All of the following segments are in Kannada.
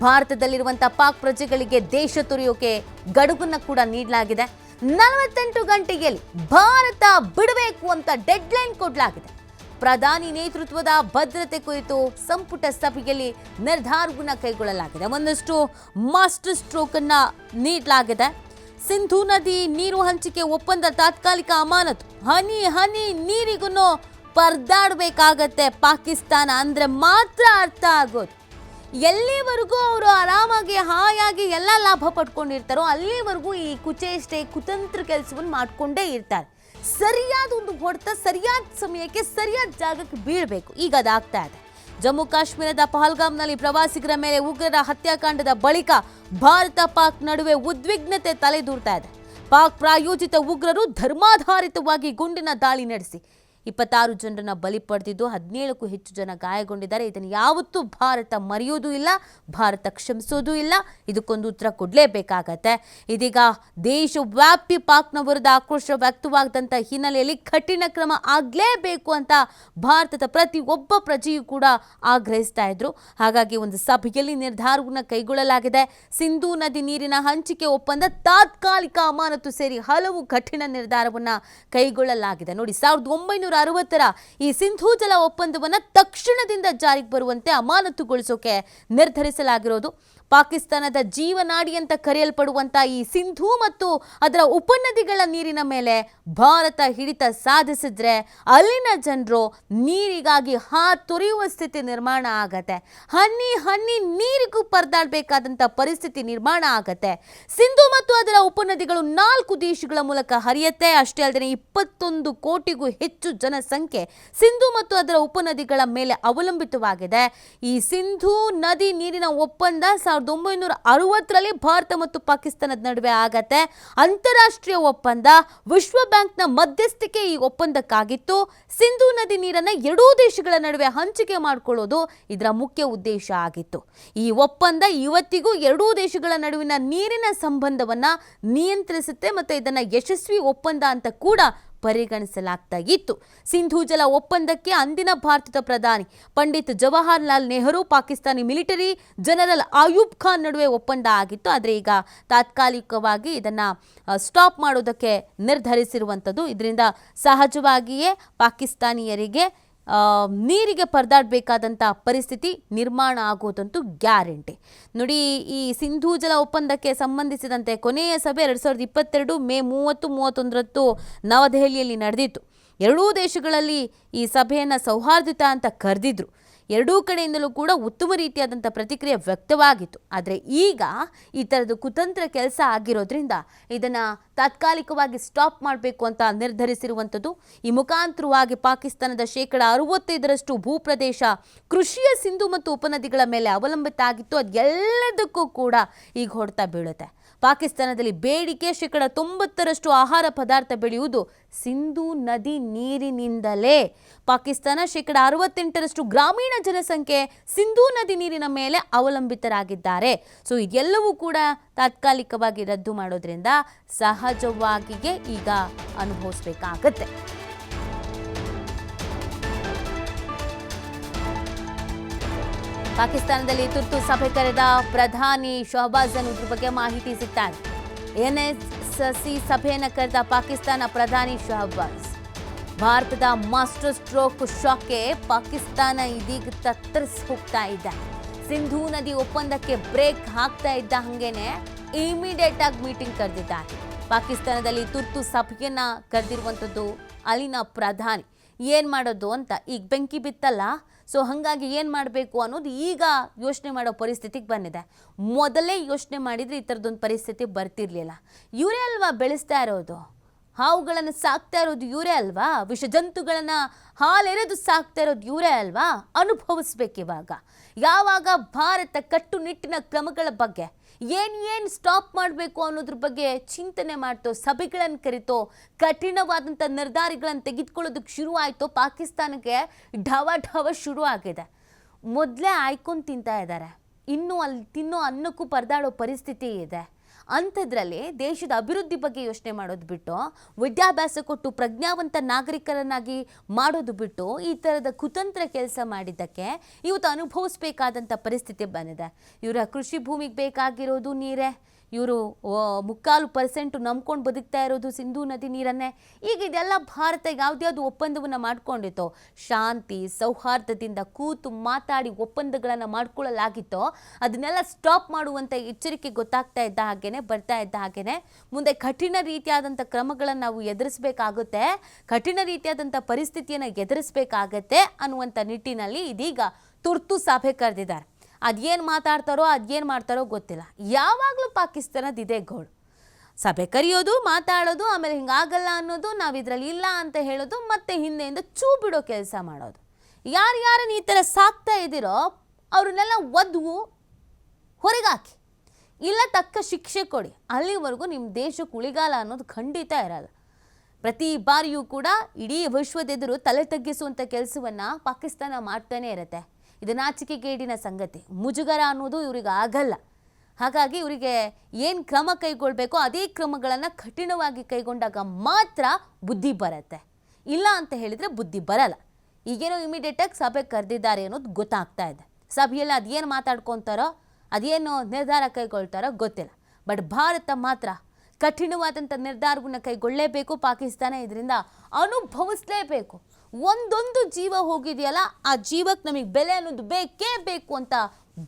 ಭಾರತದಲ್ಲಿರುವಂತಹ ಪಾಕ್ ಪ್ರಜೆಗಳಿಗೆ ದೇಶ ತೊರೆಯೋಕೆ ಗಡುಗನ್ನ ಕೂಡ ನೀಡಲಾಗಿದೆ. ನಲವತ್ತೆಂಟು ಗಂಟೆಯಲ್ಲಿ ಭಾರತ ಬಿಡಬೇಕು ಅಂತ ಡೆಡ್ಲೈನ್ ಕೊಡಲಾಗಿದೆ. ಪ್ರಧಾನಿ ನೇತೃತ್ವದ ಭದ್ರತೆ ಕುರಿತು ಸಂಪುಟ ಸಭೆಯಲ್ಲಿ ನಿರ್ಧಾರವನ್ನು ಕೈಗೊಳ್ಳಲಾಗಿದೆ. ಒಂದಷ್ಟು ಮಾಸ್ಟರ್ ಸ್ಟ್ರೋಕ್ ಅನ್ನ ನೀಡಲಾಗಿದೆ. ಸಿಂಧೂ ನದಿ ನೀರು ಹಂಚಿಕೆ ಒಪ್ಪಂದ ತಾತ್ಕಾಲಿಕ ಅಮಾನತು. ಹನಿ ಹನಿ ನೀರಿಗೂ ಪರದಾಡಬೇಕಾಗತ್ತೆ ಪಾಕಿಸ್ತಾನ. ಅಂದ್ರೆ ಮಾತ್ರ ಅರ್ಥ ಆಗೋದು. ಎಲ್ಲಿವರೆಗೂ ಅವರು ಆರಾಮಾಗಿ, ಹಾಯಾಗಿ ಎಲ್ಲ ಲಾಭ ಪಡ್ಕೊಂಡಿರ್ತಾರೋ ಅಲ್ಲಿವರೆಗೂ ಈ ಕುಚೇಷ್ಟೆ, ಕುತಂತ್ರ ಕೆಲಸವನ್ನು ಮಾಡಿಕೊಂಡೇ ಇರ್ತಾರೆ. ಸರಿಯಾದ ಒಂದು ಹೊಡೆತ ಸರಿಯಾದ ಸಮಯಕ್ಕೆ, ಸರಿಯಾದ ಜಾಗಕ್ಕೆ ಬೀಳಬೇಕು. ಈಗ ಅದಾಗ್ತಾ ಇದೆ. ಜಮ್ಮು ಕಾಶ್ಮೀರದ ಪಹಲ್ಗಾಮ್ನಲ್ಲಿ ಪ್ರವಾಸಿಗರ ಮೇಲೆ ಉಗ್ರರ ಹತ್ಯಾಕಾಂಡದ ಬಳಿಕ ಭಾರತ ಪಾಕ್ ನಡುವೆ ಉದ್ವಿಗ್ನತೆ ತಲೆದೂರ್ತಾ ಇದೆ. ಪಾಕ್ ಪ್ರಾಯೋಜಿತ ಉಗ್ರರು ಧರ್ಮಾಧಾರಿತವಾಗಿ ಗುಂಡಿನ ದಾಳಿ ನಡೆಸಿ. ಇಪ್ಪತ್ತಾರು ಜನರನ್ನ ಬಲಿ ಪಡೆದಿದ್ದು ಹದಿನೇಳಕ್ಕೂ ಹೆಚ್ಚು ಜನ ಗಾಯಗೊಂಡಿದ್ದಾರೆ. ಇದನ್ನು ಯಾವತ್ತೂ ಭಾರತ ಮರೆಯೋದು ಇಲ್ಲ, ಭಾರತ ಕ್ಷಮಿಸೋದು ಇಲ್ಲ. ಇದಕ್ಕೊಂದು ಉತ್ತರ ಕೊಡಲೇಬೇಕಾಗತ್ತೆ. ಇದೀಗ ದೇಶವ್ಯಾಪಿ ಪಾಕ್ನ ವಿರುದ್ಧ ಆಕ್ರೋಶ ವ್ಯಕ್ತವಾಗದಂಥ ಹಿನ್ನೆಲೆಯಲ್ಲಿ ಕಠಿಣ ಕ್ರಮ ಆಗಲೇಬೇಕು ಅಂತ ಭಾರತದ ಪ್ರತಿಯೊಬ್ಬ ಪ್ರಜೆಯೂ ಕೂಡ ಆಗ್ರಹಿಸ್ತಾ ಇದ್ರು. ಹಾಗಾಗಿ ಒಂದು ಸಭೆಯಲ್ಲಿ ನಿರ್ಧಾರವನ್ನು ಕೈಗೊಳ್ಳಲಾಗಿದೆ. ಸಿಂಧೂ ನದಿ ನೀರಿನ ಹಂಚಿಕೆ ಒಪ್ಪಂದ ತಾತ್ಕಾಲಿಕ ಅಮಾನತು ಸೇರಿ ಹಲವು ಕಠಿಣ ನಿರ್ಧಾರವನ್ನು ಕೈಗೊಳ್ಳಲಾಗಿದೆ. ನೋಡಿ, ಸಾವಿರದ ಒಂಬೈನೂರ ಅರವತ್ತರ ಈ ಸಿಂಧೂ ಜಲ ಒಪ್ಪಂದವನ್ನು ತಕ್ಷಣದಿಂದ ಜಾರಿಗೆ ಬರುವಂತೆ ಅಮಾನತುಗೊಳಿಸೋಕೆ ನಿರ್ಧರಿಸಲಾಗಿರೋದು. ಪಾಕಿಸ್ತಾನದ ಜೀವನಾಡಿ ಅಂತ ಕರೆಯಲ್ಪಡುವಂತ ಈ ಸಿಂಧೂ ಮತ್ತು ಅದರ ಉಪನದಿಗಳ ನೀರಿನ ಮೇಲೆ ಭಾರತ ಹಿಡಿತ ಸಾಧಿಸಿದ್ರೆ ಅಲ್ಲಿನ ಜನರು ನೀರಿಗಾಗಿ ಹಾತೊರೆಯುವ ಸ್ಥಿತಿ ನಿರ್ಮಾಣ ಆಗತ್ತೆ. ಹನಿ ಹನಿ ನೀರಿಗೂ ಪರದಾಡಬೇಕಾದಂತ ಪರಿಸ್ಥಿತಿ ನಿರ್ಮಾಣ ಆಗತ್ತೆ. ಸಿಂಧು ಮತ್ತು ಅದರ ಉಪನದಿಗಳು ನಾಲ್ಕು ದೇಶಗಳ ಮೂಲಕ ಹರಿಯತ್ತೆ. ಅಷ್ಟೇ ಅಲ್ಲದೆ ಇಪ್ಪತ್ತೊಂದು ಕೋಟಿಗೂ ಹೆಚ್ಚು ಜನಸಂಖ್ಯೆ ಸಿಂಧು ಮತ್ತು ಅದರ ಉಪನದಿಗಳ ಮೇಲೆ ಅವಲಂಬಿತವಾಗಿದೆ. ಈ ಸಿಂಧೂ ನದಿ ನೀರಿನ ಒಪ್ಪಂದ ಸಾವಿರದ ಒಂಬೈನೂರ ಅರವತ್ತರಲ್ಲಿ ಭಾರತ ಮತ್ತು ಪಾಕಿಸ್ತಾನದ ನಡುವೆ ಆಗತ್ತೆ. ಅಂತಾರಾಷ್ಟ್ರೀಯ ಒಪ್ಪಂದ ವಿಶ್ವ ಬ್ಯಾಂಕ್ನ ಮಧ್ಯಸ್ಥಿಕೆ ಈ ಒಪ್ಪಂದಕ್ಕಾಗಿತ್ತು. ಸಿಂಧೂ ನದಿ ನೀರನ್ನ ಎರಡೂ ದೇಶಗಳ ನಡುವೆ ಹಂಚಿಕೆ ಮಾಡಿಕೊಳ್ಳೋದು ಇದರ ಮುಖ್ಯ ಉದ್ದೇಶ ಆಗಿತ್ತು. ಈ ಒಪ್ಪಂದ ಇವತ್ತಿಗೂ ಎರಡೂ ದೇಶಗಳ ನಡುವಿನ ನೀರಿನ ಸಂಬಂಧವನ್ನ ನಿಯಂತ್ರಿಸುತ್ತೆ ಮತ್ತು ಇದನ್ನ ಯಶಸ್ವಿ ಒಪ್ಪಂದ ಅಂತ ಕೂಡ ಪರಿಗಣಿಸಲಾಗ್ತಾ ಇತ್ತು. ಸಿಂಧೂ ಜಲ ಒಪ್ಪಂದಕ್ಕೆ ಅಂದಿನ ಭಾರತದ ಪ್ರಧಾನಿ ಪಂಡಿತ್ ಜವಾಹರ್ಲಾಲ್ ನೆಹರು, ಪಾಕಿಸ್ತಾನಿ ಮಿಲಿಟರಿ ಜನರಲ್ ಆಯೂಬ್ ಖಾನ್ ನಡುವೆ ಒಪ್ಪಂದ ಆಗಿತ್ತು. ಆದರೆ ಈಗ ತಾತ್ಕಾಲಿಕವಾಗಿ ಇದನ್ನ ಸ್ಟಾಪ್ ಮಾಡೋದಕ್ಕೆ ನಿರ್ಧರಿಸಿರುವಂಥದ್ದು ಇದರಿಂದ ಸಹಜವಾಗಿಯೇ ಪಾಕಿಸ್ತಾನಿಯರಿಗೆ ನೀರಿಗೆ ಪರದಾಡಬೇಕಾದಂಥ ಪರಿಸ್ಥಿತಿ ನಿರ್ಮಾಣ ಆಗೋದಂತೂ ಗ್ಯಾರಂಟಿ. ನೋಡಿ, ಈ ಸಿಂಧೂ ಜಲ ಒಪ್ಪಂದಕ್ಕೆ ಸಂಬಂಧಿಸಿದಂತೆ ಕೊನೆಯ ಸಭೆ ಎರಡು ಸಾವಿರದ ಇಪ್ಪತ್ತೆರಡು ಮೇ ಮೂವತ್ತು ಮೂವತ್ತೊಂದರತ್ತು ನವದೆಹಲಿಯಲ್ಲಿ ನಡೆದಿತ್ತು. ಎರಡೂ ದೇಶಗಳಲ್ಲಿ ಈ ಸಭೆಯನ್ನು ಸೌಹಾರ್ದಿತ ಅಂತ ಕರೆದಿದ್ರು. ಎರಡೂ ಕಡೆಯಿಂದಲೂ ಕೂಡ ಉತ್ತಮ ರೀತಿಯಾದಂಥ ಪ್ರತಿಕ್ರಿಯೆ ವ್ಯಕ್ತವಾಗಿತ್ತು. ಆದರೆ ಈಗ ಈ ಥರದ್ದು ಕುತಂತ್ರ ಕೆಲಸ ಆಗಿರೋದ್ರಿಂದ ಇದನ್ನು ತಾತ್ಕಾಲಿಕವಾಗಿ ಸ್ಟಾಪ್ ಮಾಡಬೇಕು ಅಂತ ನಿರ್ಧರಿಸಿರುವಂಥದ್ದು, ಈ ಮುಖಾಂತರವಾಗಿ ಪಾಕಿಸ್ತಾನದ ಶೇಕಡ ಅರವತ್ತೈದರಷ್ಟು ಭೂಪ್ರದೇಶ ಕೃಷಿಯ ಸಿಂಧು ಮತ್ತು ಉಪನದಿಗಳ ಮೇಲೆ ಅವಲಂಬಿತ ಆಗಿತ್ತು. ಅದೆಲ್ಲದಕ್ಕೂ ಕೂಡ ಈಗ ಹೊಡ್ತಾ ಬೀಳುತ್ತೆ. ಪಾಕಿಸ್ತಾನದಲ್ಲಿ ಬೇಡಿಕೆ ಶೇಕಡ ತೊಂಬತ್ತರಷ್ಟು ಆಹಾರ ಪದಾರ್ಥ ಬೆಳೆಯುವುದು ಸಿಂಧೂ ನದಿ ನೀರಿನಿಂದಲೇ. ಪಾಕಿಸ್ತಾನ ಶೇಕಡ ಅರವತ್ತೆಂಟರಷ್ಟು ಗ್ರಾಮೀಣ ಜನಸಂಖ್ಯೆ ಸಿಂಧೂ ನದಿ ನೀರಿನ ಮೇಲೆ ಅವಲಂಬಿತರಾಗಿದ್ದಾರೆ. ಸೊ, ಇದೆಲ್ಲವೂ ಕೂಡ ತಾತ್ಕಾಲಿಕವಾಗಿ ರದ್ದು ಮಾಡೋದ್ರಿಂದ ಸಹಜವಾಗಿಯೇ ಈಗ ಅನುಭವಿಸ್ಬೇಕಾಗತ್ತೆ. ಪಾಕಿಸ್ತಾನದಲ್ಲಿ ತುರ್ತು ಸಭೆ ಕರೆದ ಪ್ರಧಾನಿ ಶಹಬಾಜ್ ಅನ್ ಬಗ್ಗೆ ಮಾಹಿತಿ ಸಿಗ್ತಾರೆ ಎನ್ಎಸ್ಸಿ ಸಭೆಯನ್ನು ಕರೆದ ಪಾಕಿಸ್ತಾನ ಪ್ರಧಾನಿ ಶಹಬಾಜ್. ಭಾರತದ ಮಾಸ್ಟರ್ ಸ್ಟ್ರೋಕ್ ಶಾಕ್ಗೆ ಪಾಕಿಸ್ತಾನ ಇದೀಗ ತತ್ತರಿಸಿ ಹೋಗ್ತಾ ಇದೆ. ಸಿಂಧೂ ನದಿ ಒಪ್ಪಂದಕ್ಕೆ ಬ್ರೇಕ್ ಹಾಕ್ತಾ ಇದ್ದ ಹಂಗೇನೆ ಇಮಿಡಿಯೇಟ್ ಆಗಿ ಮೀಟಿಂಗ್ ಕರೆದಿದ್ದಾರೆ. ಪಾಕಿಸ್ತಾನದಲ್ಲಿ ತುರ್ತು ಸಭೆಯನ್ನ ಕರೆದಿರುವಂಥದ್ದು ಅಲ್ಲಿನ ಪ್ರಧಾನಿ. ಏನು ಮಾಡೋದು ಅಂತ ಈಗ ಬೆಂಕಿ ಬಿತ್ತಲ್ಲ? ಸೊ ಹಾಗಾಗಿ ಏನು ಮಾಡಬೇಕು ಅನ್ನೋದು ಈಗ ಯೋಚನೆ ಮಾಡೋ ಪರಿಸ್ಥಿತಿಗೆ ಬಂದಿದೆ. ಮೊದಲೇ ಯೋಚನೆ ಮಾಡಿದರೆ ಈ ಥರದೊಂದು ಪರಿಸ್ಥಿತಿ ಬರ್ತಿರ್ಲಿಲ್ಲ. ಇವರೇ ಅಲ್ವಾ ಬೆಳೆಸ್ತಾ ಇರೋದು? ಹಾವುಗಳನ್ನು ಸಾಕ್ತಾ ಇರೋದು ಇವರೇ ಅಲ್ವಾ? ವಿಷಜಂತುಗಳನ್ನು ಹಾಲೆರೆದು ಸಾಕ್ತಾ ಇರೋದು ಇವರೇ ಅಲ್ವಾ? ಅನುಭವಿಸ್ಬೇಕಿವಾಗ. ಯಾವಾಗ ಭಾರತ ಕಟ್ಟುನಿಟ್ಟಿನ ಕ್ರಮಗಳ ಬಗ್ಗೆ ಏನು ಏನು ಸ್ಟಾಪ್ ಮಾಡಬೇಕು ಅನ್ನೋದ್ರ ಬಗ್ಗೆ ಚಿಂತನೆ ಮಾಡ್ತೋ ಸಭೆಗಳನ್ನು ಕರಿತೋ ಕಠಿಣವಾದಂಥ ನಿರ್ಧಾರಗಳನ್ನು ತೆಗೆದುಕೊಳ್ಳೋದಕ್ಕೆ ಶುರು ಆಯಿತು ಪಾಕಿಸ್ತಾನಕ್ಕೆ ಢವ ಢವ ಶುರು ಆಗಿದೆ ಮೊದಲೇ ಆಯ್ಕೊಂಡು ತಿಂತಾ ಇದ್ದಾರೆ ಇನ್ನೂ ಅಲ್ಲಿ ತಿನ್ನೋ ಅನ್ನಕ್ಕೂ ಪರದಾಡೋ ಪರಿಸ್ಥಿತಿ ಇದೆ. ಅಂಥದ್ರಲ್ಲಿ ದೇಶದ ಅಭಿವೃದ್ಧಿ ಬಗ್ಗೆ ಯೋಚನೆ ಮಾಡೋದು ಬಿಟ್ಟು, ವಿದ್ಯಾಭ್ಯಾಸ ಕೊಟ್ಟು ಪ್ರಜ್ಞಾವಂತ ನಾಗರಿಕರನ್ನಾಗಿ ಮಾಡೋದು ಬಿಟ್ಟು ಈ ಥರದ ಕುತಂತ್ರ ಕೆಲಸ ಮಾಡಿದ್ದಕ್ಕೆ ಇವತ್ತು ಅನುಭವಿಸ್ಬೇಕಾದಂಥ ಪರಿಸ್ಥಿತಿ ಬಂದಿದೆ. ಇವರ ಕೃಷಿ ಭೂಮಿಗೆ ಬೇಕಾಗಿರೋದು ನೀರೇ. ಇವರು ಮುಕ್ಕಾಲು ಪರ್ಸೆಂಟು ನಂಬ್ಕೊಂಡು ಬದುಕ್ತಾ ಇರೋದು ಸಿಂಧೂ ನದಿ ನೀರನ್ನೇ. ಈಗ ಇದೆಲ್ಲ ಭಾರತ ಯಾವುದ್ಯಾವುದು ಒಪ್ಪಂದವನ್ನು ಮಾಡ್ಕೊಂಡಿತ್ತೋ, ಶಾಂತಿ, ಸೌಹಾರ್ದದಿಂದ ಕೂತು ಮಾತಾಡಿ ಒಪ್ಪಂದಗಳನ್ನು ಮಾಡ್ಕೊಳ್ಳಲಾಗಿತ್ತೋ, ಅದನ್ನೆಲ್ಲ ಸ್ಟಾಪ್ ಮಾಡುವಂಥ ಎಚ್ಚರಿಕೆ ಗೊತ್ತಾಗ್ತಾ ಇದ್ದ ಹಾಗೇನೆ, ಬರ್ತಾ ಇದ್ದ ಹಾಗೇನೆ. ಮುಂದೆ ಕಠಿಣ ರೀತಿಯಾದಂಥ ಕ್ರಮಗಳನ್ನು ನಾವು ಎದುರಿಸಬೇಕಾಗುತ್ತೆ. ಕಠಿಣ ರೀತಿಯಾದಂಥ ಪರಿಸ್ಥಿತಿಯನ್ನು ಎದುರಿಸಬೇಕಾಗತ್ತೆ ಅನ್ನುವಂಥ ನಿಟ್ಟಿನಲ್ಲಿ ಇದೀಗ ತುರ್ತು ಸಭೆ ಕರೆದಿದ್ದಾರೆ. ಅದೇನು ಮಾತಾಡ್ತಾರೋ ಅದೇನು ಮಾಡ್ತಾರೋ ಗೊತ್ತಿಲ್ಲ. ಯಾವಾಗಲೂ ಪಾಕಿಸ್ತಾನದ ಇದೇ ಗೋಳು. ಸಭೆ ಕರೆಯೋದು, ಮಾತಾಡೋದು, ಆಮೇಲೆ ಹಿಂಗಾಗಲ್ಲ ಅನ್ನೋದು, ನಾವು ಇದರಲ್ಲಿ ಇಲ್ಲ ಅಂತ ಹೇಳೋದು, ಮತ್ತೆ ಹಿಂದೆಯಿಂದ ಚೂ ಬಿಡೋ ಕೆಲಸ ಮಾಡೋದು. ಯಾರು ಯಾರನ್ನ ಈ ಥರ ಸಾಕ್ತಾ ಇದ್ದೀರೋ, ಅವ್ರನ್ನೆಲ್ಲ ಒದ್ದು ಹೊರಗಾಕಿ. ಇಲ್ಲ ತಕ್ಕ ಶಿಕ್ಷೆ ಕೊಡಿ. ಅಲ್ಲಿವರೆಗೂ ನಿಮ್ಮ ದೇಶಕ್ಕೆ ಉಳಿಗಾಲ ಅನ್ನೋದು ಖಂಡಿತ ಇರಲ್ಲ. ಪ್ರತಿ ಬಾರಿಯೂ ಕೂಡ ಇಡೀ ವಿಶ್ವದೆದುರು ತಲೆ ತಗ್ಗಿಸುವಂಥ ಕೆಲಸವನ್ನು ಪಾಕಿಸ್ತಾನ ಮಾಡ್ತಾನೇ ಇರುತ್ತೆ. ಇದು ನಾಚಿಕೆಗೇಡಿನ ಸಂಗತಿ. ಮುಜುಗರ ಅನ್ನೋದು ಇವ್ರಿಗೆ ಆಗಲ್ಲ. ಹಾಗಾಗಿ ಇವರಿಗೆ ಏನು ಕ್ರಮ ಕೈಗೊಳ್ಬೇಕೋ ಅದೇ ಕ್ರಮಗಳನ್ನು ಕಠಿಣವಾಗಿ ಕೈಗೊಂಡಾಗ ಮಾತ್ರ ಬುದ್ಧಿ ಬರುತ್ತೆ. ಇಲ್ಲ ಅಂತ ಹೇಳಿದರೆ ಬುದ್ಧಿ ಬರಲ್ಲ. ಈಗೇನೋ ಇಮಿಡಿಯೇಟಾಗಿ ಸಭೆ ಕರೆದಿದ್ದಾರೆ ಅನ್ನೋದು ಗೊತ್ತಾಗ್ತಾ ಇದೆ. ಸಭೆಯಲ್ಲಿ ಅದೇನು ಮಾತಾಡ್ಕೊತಾರೋ, ಅದೇನು ನಿರ್ಧಾರ ಕೈಗೊಳ್ತಾರೋ ಗೊತ್ತಿಲ್ಲ. ಬಟ್ ಭಾರತ ಮಾತ್ರ ಕಠಿಣವಾದಂಥ ನಿರ್ಧಾರವನ್ನು ಕೈಗೊಳ್ಳಲೇಬೇಕು ಪಾಕಿಸ್ತಾನ ಇದರಿಂದ ಅನುಭವಿಸಲೇಬೇಕು. ಒಂದೊಂದು ಜೀವ ಹೋಗಿದೆಯಲ್ಲ, ಆ ಜೀವಕ್ಕೆ ನಮಗೆ ಬೆಲೆ ಅನ್ನೋದು ಬೇಕೇ ಬೇಕು ಅಂತ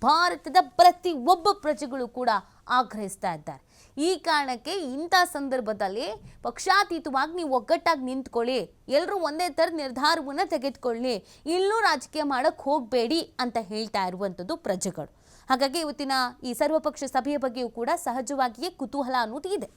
ಭಾರತದ ಪ್ರತಿ ಒಬ್ಬ ಪ್ರಜೆಗಳು ಕೂಡ ಆಗ್ರಹಿಸ್ತಾ ಇದ್ದಾರೆ. ಈ ಕಾರಣಕ್ಕೆ ಇಂಥ ಸಂದರ್ಭದಲ್ಲಿ ಪಕ್ಷಾತೀತವಾಗಿ ನೀವು ಒಗ್ಗಟ್ಟಾಗಿ ನಿಂತ್ಕೊಳ್ಳಿ, ಎಲ್ಲರೂ ಒಂದೇ ಥರ ನಿರ್ಧಾರವನ್ನು ತೆಗೆದುಕೊಳ್ಳಿ, ಇಲ್ಲೂ ರಾಜಕೀಯ ಮಾಡೋಕ್ಕೆ ಹೋಗಬೇಡಿ ಅಂತ ಹೇಳ್ತಾ ಇರುವಂಥದ್ದು ಪ್ರಜೆಗಳು. ಹಾಗಾಗಿ ಇವತ್ತಿನ ಈ ಸರ್ವಪಕ್ಷ ಸಭೆಯ ಬಗ್ಗೆಯೂ ಕೂಡ ಸಹಜವಾಗಿಯೇ ಕುತೂಹಲ ಅನ್ನೋದು ಇದೆ.